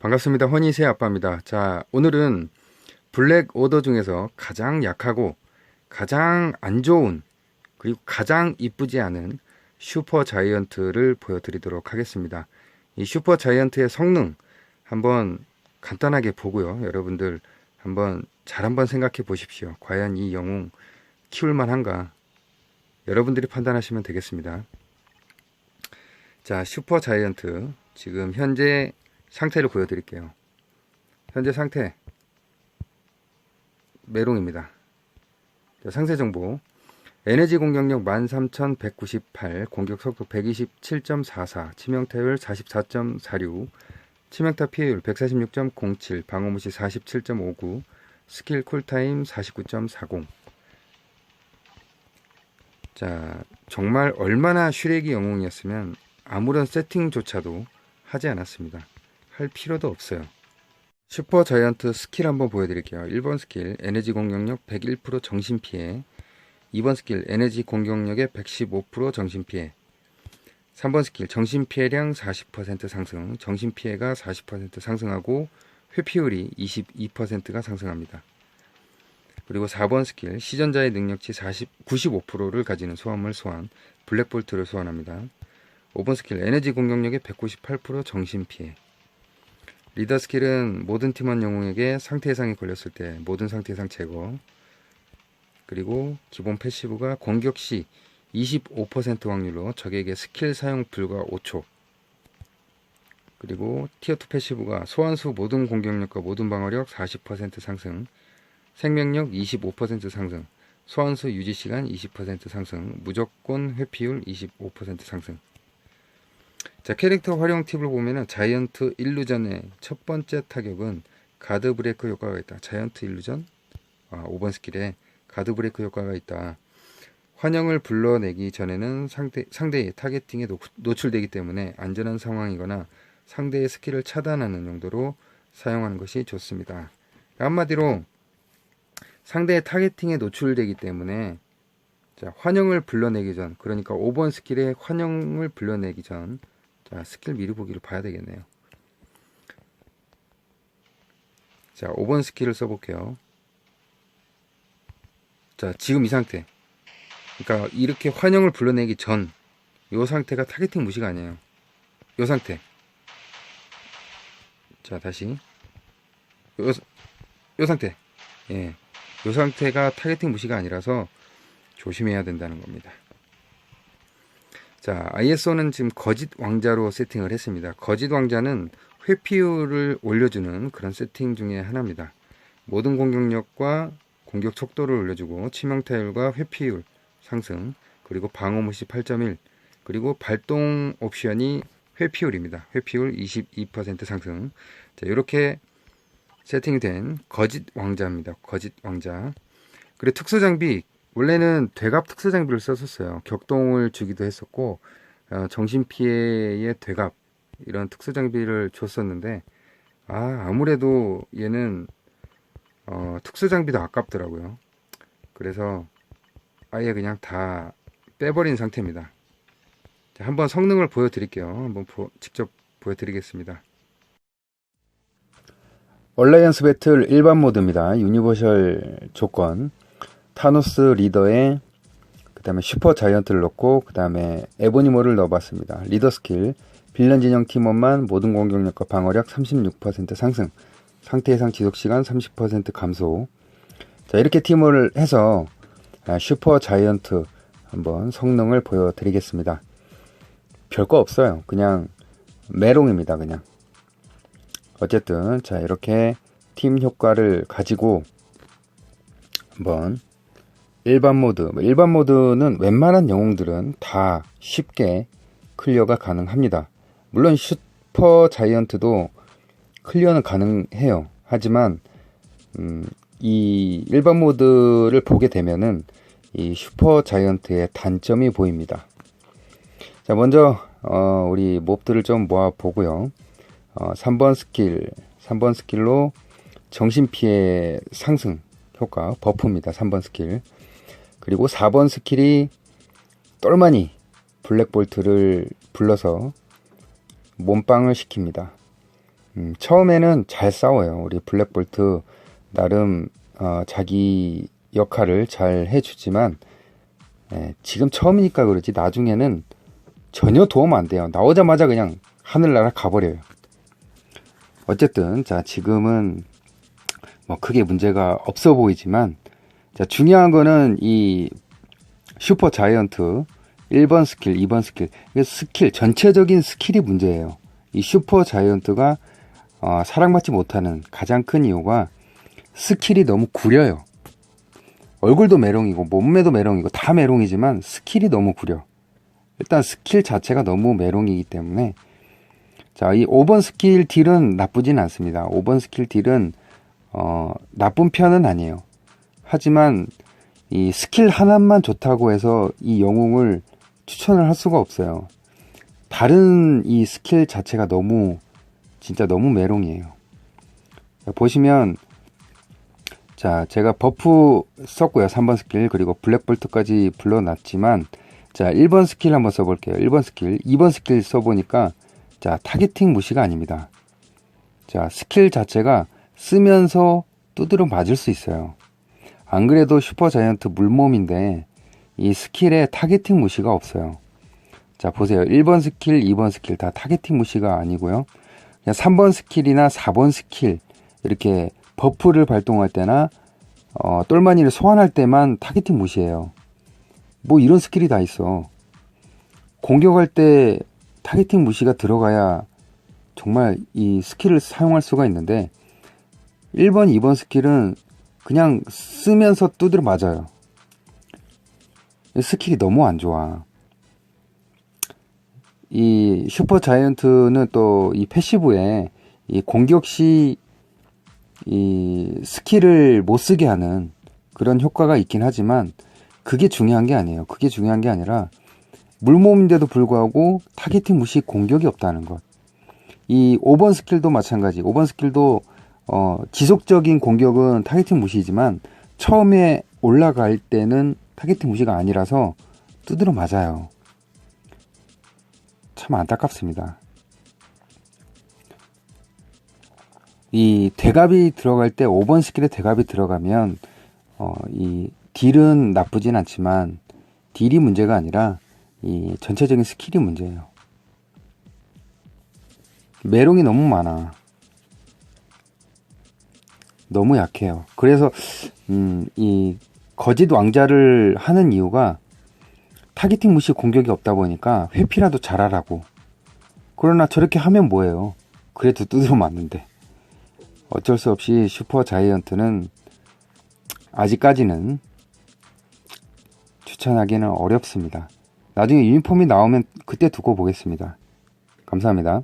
반갑습니다. 허니새 아빠입니다. 자, 오늘은 블랙 오더 중에서 가장 약하고 가장 안 좋은 그리고 가장 이쁘지 않은 슈퍼 자이언트를 보여드리도록 하겠습니다. 이 슈퍼 자이언트의 성능 한번 간단하게 보고요. 여러분들 한번 잘 한번 생각해 보십시오. 과연 이 영웅 키울 만한가? 여러분들이 판단하시면 되겠습니다. 자, 슈퍼 자이언트 지금 현재 상태를 보여드릴게요. 현재 상태 메롱입니다. 자, 상세 정보 에너지 공격력 13198 공격 속도 127.44 치명타율 44.46 치명타 피해율 146.07 방어무시 47.59 스킬 쿨타임 49.40 자, 정말 얼마나 슈렉이 영웅이었으면 아무런 세팅조차도 하지 않았습니다. 할 필요도 없어요. 슈퍼 자이언트 스킬 한번 보여드릴게요. 1번 스킬 에너지 공격력 101% 정신피해 2번 스킬 에너지 공격력의 115% 정신피해 3번 스킬 정신피해량 40% 상승 정신피해가 40% 상승하고 회피율이 22%가 상승합니다. 그리고 4번 스킬 시전자의 능력치 40, 95%를 가지는 소환물 소환 블랙볼트를 소환합니다. 5번 스킬 에너지 공격력의 198% 정신피해 리더 스킬은 모든 팀원 영웅에게 상태 이상이 걸렸을 때 모든 상태 이상 제거. 그리고 기본 패시브가 공격 시 25% 확률로 적에게 스킬 사용 불가 5초. 그리고 티어2 패시브가 소환수 모든 공격력과 모든 방어력 40% 상승 생명력 25% 상승 소환수 유지시간 20% 상승 무조건 회피율 25% 상승 자 캐릭터 활용 팁을 보면은 자이언트 일루전의 첫 번째 타격은 가드 브레이크 효과가 있다. 자이언트 일루전 아, 5번 스킬에 가드 브레이크 효과가 있다. 환영을 불러내기 전에는 상대, 상대의 타겟팅에 노, 노출되기 때문에 안전한 상황이거나 상대의 스킬을 차단하는 용도로 사용하는 것이 좋습니다. 한마디로 상대의 타겟팅에 노출되기 때문에 자, 환영을 불러내기 전 그러니까 5번 스킬에 환영을 불러내기 전 자, 스킬 미리 보기를 봐야 되겠네요. 자, 5번 스킬을 써볼게요. 자, 지금 이 상태. 그러니까 이렇게 환영을 불러내기 전, 이 상태가 타겟팅 무시가 아니에요. 이 상태. 자, 다시. 요, 요 상태. 예. 요 상태가 타겟팅 무시가 아니라서 조심해야 된다는 겁니다. 자, ISO는 지금 거짓 왕자로 세팅을 했습니다. 거짓 왕자는 회피율을 올려주는 그런 세팅 중에 하나입니다. 모든 공격력과 공격 속도를 올려주고 치명타율과 회피율 상승 그리고 방어무시 8.1 그리고 발동 옵션이 회피율입니다. 회피율 22% 상승 자, 이렇게 세팅된 거짓 왕자입니다. 거짓 왕자 그리고 특수 장비 원래는 대갑 특수 장비를 썼었어요. 격동을 주기도 했었고 어, 정신 피해의 대갑 이런 특수 장비를 줬었는데 아 아무래도 얘는 어, 특수 장비도 아깝더라고요. 그래서 아예 그냥 다 빼버린 상태입니다. 자, 한번 성능을 보여드릴게요. 한번 보, 직접 보여드리겠습니다. 얼라이언스 배틀 일반 모드입니다. 유니버셜 조건 타노스 리더에 그 다음에 슈퍼 자이언트를 넣고 그 다음에 에보니모를 넣어봤습니다. 리더 스킬 빌런 진영 팀원만 모든 공격력과 방어력 36% 상승 상태 이상 지속시간 30% 감소 자 이렇게 팀을 해서 아, 슈퍼 자이언트 한번 성능을 보여드리겠습니다. 별거 없어요. 그냥 메롱입니다. 그냥 어쨌든 자 이렇게 팀 효과를 가지고 한번 일반 모드 뭐 일반 모드는 웬만한 영웅들은 다 쉽게 클리어가 가능합니다. 물론 슈퍼 자이언트도 클리어는 가능해요. 하지만 음, 이 일반 모드를 보게 되면은 이 슈퍼 자이언트의 단점이 보입니다. 자 먼저 어, 우리 몹들을 좀 모아 보고요. 어, 3번 스킬 3번 스킬로 정신 피해 상승 효과 버프입니다. 3번 스킬 그리고 4번 스킬이 똘마니 블랙볼트를 불러서 몸빵을 시킵니다. 음, 처음에는 잘 싸워요. 우리 블랙볼트 나름 어, 자기 역할을 잘 해주지만 예, 지금 처음이니까 그러지 나중에는 전혀 도움 안 돼요. 나오자마자 그냥 하늘나라 가버려요. 어쨌든 자 지금은 뭐 크게 문제가 없어 보이지만 자 중요한 거는 이 슈퍼 자이언트 1번 스킬, 2번 스킬 스킬 전체적인 스킬이 문제예요. 이 슈퍼 자이언트가 어, 사랑받지 못하는 가장 큰 이유가 스킬이 너무 구려요. 얼굴도 메롱이고 몸매도 메롱이고 다 메롱이지만 스킬이 너무 구려. 일단 스킬 자체가 너무 메롱이기 때문에 자, 이 5번 스킬 딜은 나쁘진 않습니다. 5번 스킬 딜은 어, 나쁜 편은 아니에요. 하지만 이 스킬 하나만 좋다고 해서 이 영웅을 추천을 할 수가 없어요. 다른 이 스킬 자체가 너무 진짜 너무 메롱이에요. 보시면 자 제가 버프 썼고요. 3번 스킬. 그리고 블랙볼트까지 불러놨지만 자 1번 스킬 한번 써볼게요. 1번 스킬. 2번 스킬 써보니까 자 타겟팅 무시가 아닙니다. 자 스킬 자체가 쓰면서 두드려 맞을 수 있어요 안 그래도 슈퍼 자이언트 물몸인데 이 스킬에 타겟팅 무시가 없어요 자 보세요 1번 스킬 2번 스킬 다 타겟팅 무시가 아니고요 그냥 3번 스킬이나 4번 스킬 이렇게 버프를 발동할 때나 어, 똘마니를 소환할 때만 타겟팅 무시해요. 뭐 이런 스킬이 다 있어. 공격할 때 타겟팅 무시가 들어가야 정말 이 스킬을 사용할 수가 있는데 1번, 2번 스킬은 그냥 쓰면서 두드려 맞아요. 스킬이 너무 안 좋아. 이 슈퍼 자이언트는 또 이 패시브에 이 공격 시 이 스킬을 못 쓰게 하는 그런 효과가 있긴 하지만 그게 중요한 게 아니에요. 그게 중요한 게 아니라 물몸인데도 불구하고 타겟팅 무시 공격이 없다는 것. 이 5번 스킬도 마찬가지. 5번 스킬도 어, 지속적인 공격은 타겟팅 무시지만 처음에 올라갈 때는 타겟팅 무시가 아니라서 두드려 맞아요. 참 안타깝습니다. 이 대갑이 들어갈 때 5번 스킬에 대갑이 들어가면 어, 이 딜은 나쁘진 않지만 딜이 문제가 아니라 이 전체적인 스킬이 문제예요. 메롱이 너무 많아. 너무 약해요. 그래서 음, 이 거짓 왕자를 하는 이유가 타겟팅 무시 공격이 없다 보니까 회피라도 잘하라고. 그러나 저렇게 하면 뭐예요? 그래도 두드려 맞는데. 어쩔 수 없이 슈퍼 자이언트는 아직까지는 추천하기는 어렵습니다. 나중에 유니폼이 나오면 그때 두고 보겠습니다. 감사합니다.